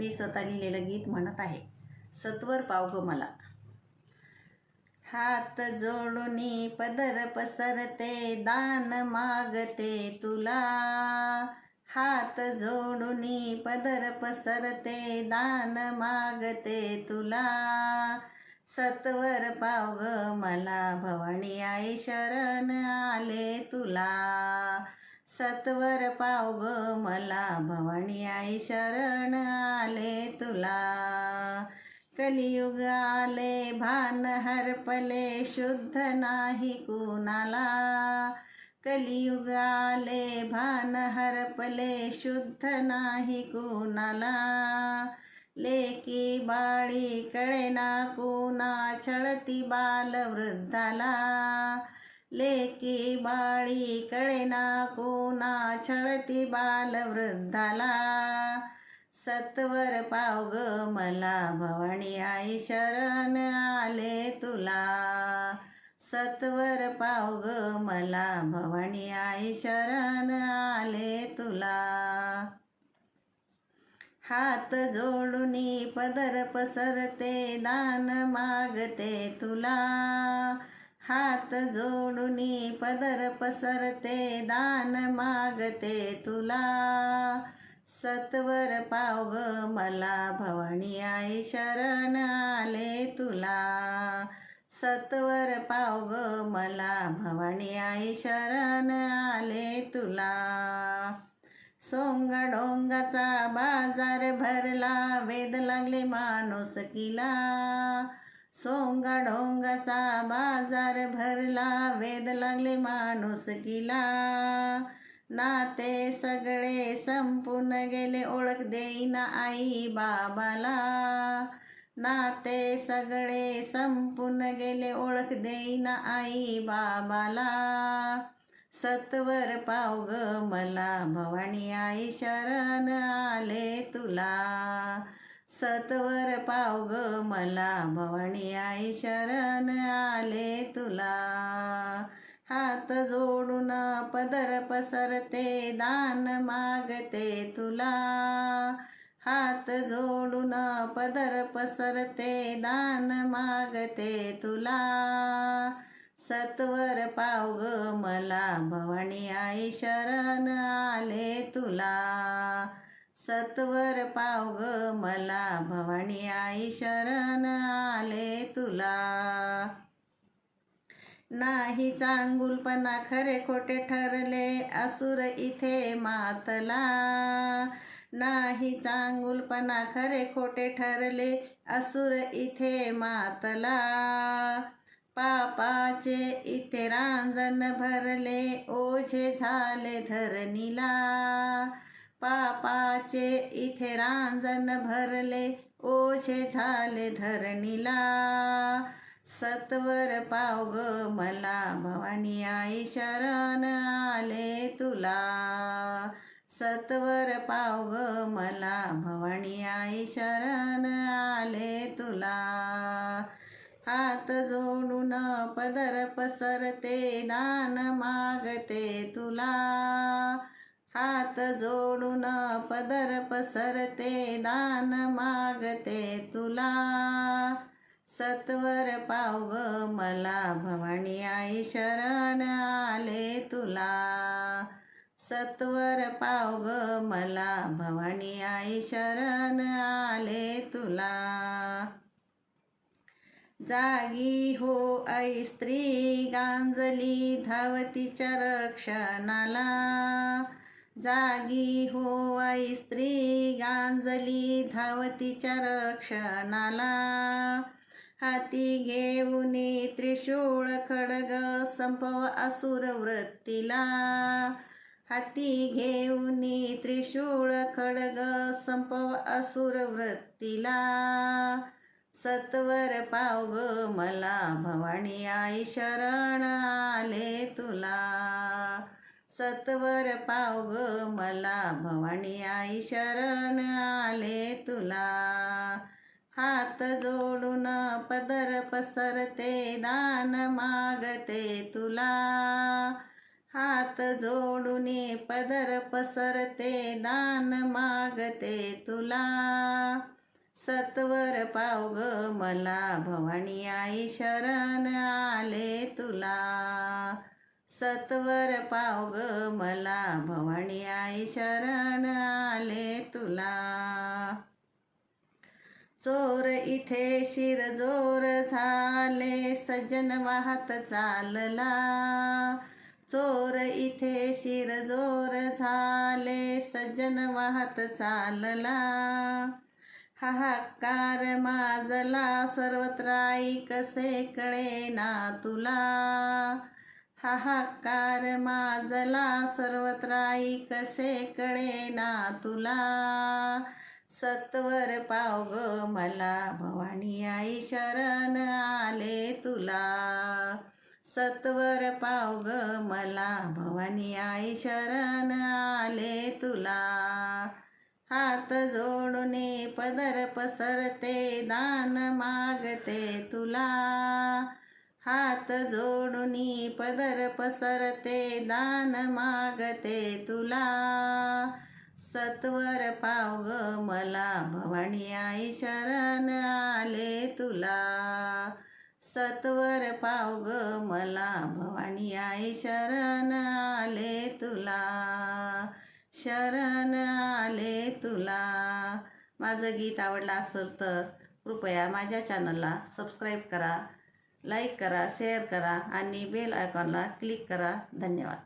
मी स्वतः लिहिलेलं गीत म्हणत आहे. सत्वर पाव ग मला. हात जोडूनी पदर पसरते दान मागते तुला. हात जोडूनी पदर पसरते दान मागते तुला. सत्वर पाव ग मला भवानी आई शरण आले तुला. सत्वर पाव ग मला भवानी आई शरण आले तुला. कलियुग आले भान हरपले शुद्ध नाही कुणाला. कलियुग आले भान हरपले शुद्ध नाही कुणाला. लेकी बाळी कळेना कुणा छळती बालवृद्धाला. लेकी बाळी कळेना कोणा छळती बालवृद्धाला सत्वर पाव ग मला भवानी आई शरण आले तुला. सत्वर पाव ग मला भवानी आई शरण आले तुला. हात जोडूनी पदर पसरते दान मागते तुला. हात जोडूनी पदर पसरते दान मागते तुला. सत्वर पाव मला भवानी आई शरण आले तुला. सत्वर पाव मला भवानी आई शरण आले तुला. सोंगा डोंगाचा बाजार भरला वेद लागले माणूस किला. सोंगा डोंगाचा बाजार भरला वेद लागले माणूस किला. नाते सगळे संपून गेले ओळख देईना आई बाबाला. नाते सगळे संपून गेले ओळख देईना आई बाबाला. सत्वर पाव ग मला भवानी आई शरण आले तुला. सत्वर पाव ग मला भवानी आई शरण आले तुला. हात जोडून पदर पसरते दान मागते तुला. हात जोडून पदर पसरते दान मागते तुला. सत्वर पाव ग मला भवानी आई शरण आले तुला. सत्वर पाव ग मला भवानी आई शरण आले तुला. नाही चांगुलपणा खरे खोटे ठरले असुर इथे मातला. नाही चांगुलपणा खरे खोटे ठरले असुर इथे मातला. पापाचे इथे रांजण भरले ओझे झाले धरणीला. पापाचे इथे रांजन भरले ओझे झाले धरणीला. सत्वर पाव ग मला भवानी आई शरण आले तुला. सत्वर पाव ग मला भवानी आई शरण आले तुला. हात जोडून पदर पसरते दान मागते तुला. हात जोडून पदर पसरते दान मागते तुला. सत्वर पाव मला भवानी आई शरण आले तुला. सत्वर पाव मला भवानी आई शरण आले तुला. जागी हो आई स्त्री गांजली धावतीच्या रक्षणाला. जागी हो आई स्त्री गांजली धावतीच्या रक्षणाला हाती घेऊन त्रिशूळ खडग संपव असुर वृत्तीला. हाती घेऊन त्रिशूळ खडग संपव असुर वृत्तीला. सत्वर पाव मला भवानी आई शरण आले तुला. सत्वर पाव ग मला भवानी आई शरण आले तुला. हात जोडून पदर पसरते दान मागते तुला. हात जोडून पदर पसरते दान मागते तुला. सत्वर पाव ग मला भवानी आई शरण आले तुला. सत्वर पाव ग मला भवानी आई शरण आले तुला. चोर इथे शिरजोर झाले सज्जन वाहत चालला. चोर इथे शिरजोर झाले सज्जन वाहत चालला. हाहाकार माजला सर्वत्र ऐकसे कळे ना तुला. हाहाकार माजला सर्वत्र कसे कळे ना तुला. सत्वर पाव ग मला भवानी आई शरण आले तुला. सत्वर पाव ग मला भवानी आई शरण आले तुला. हात जोडूने पदर पसरते दान मागते तुला. हात जोडून पदर पसरते दान मागते तुला. सत्वर पाव ग मला भवानी आई शरण आले तुला. सत्वर पाव ग मला भवानी आई शरण आले तुला. शरण आले तुला. माझं गीत आवडलं असेल तर कृपया माझ्या चॅनलला सबस्क्राईब करा. लाईक करा शेअर करा आणि बेल आयकॉनला क्लिक करा. धन्यवाद.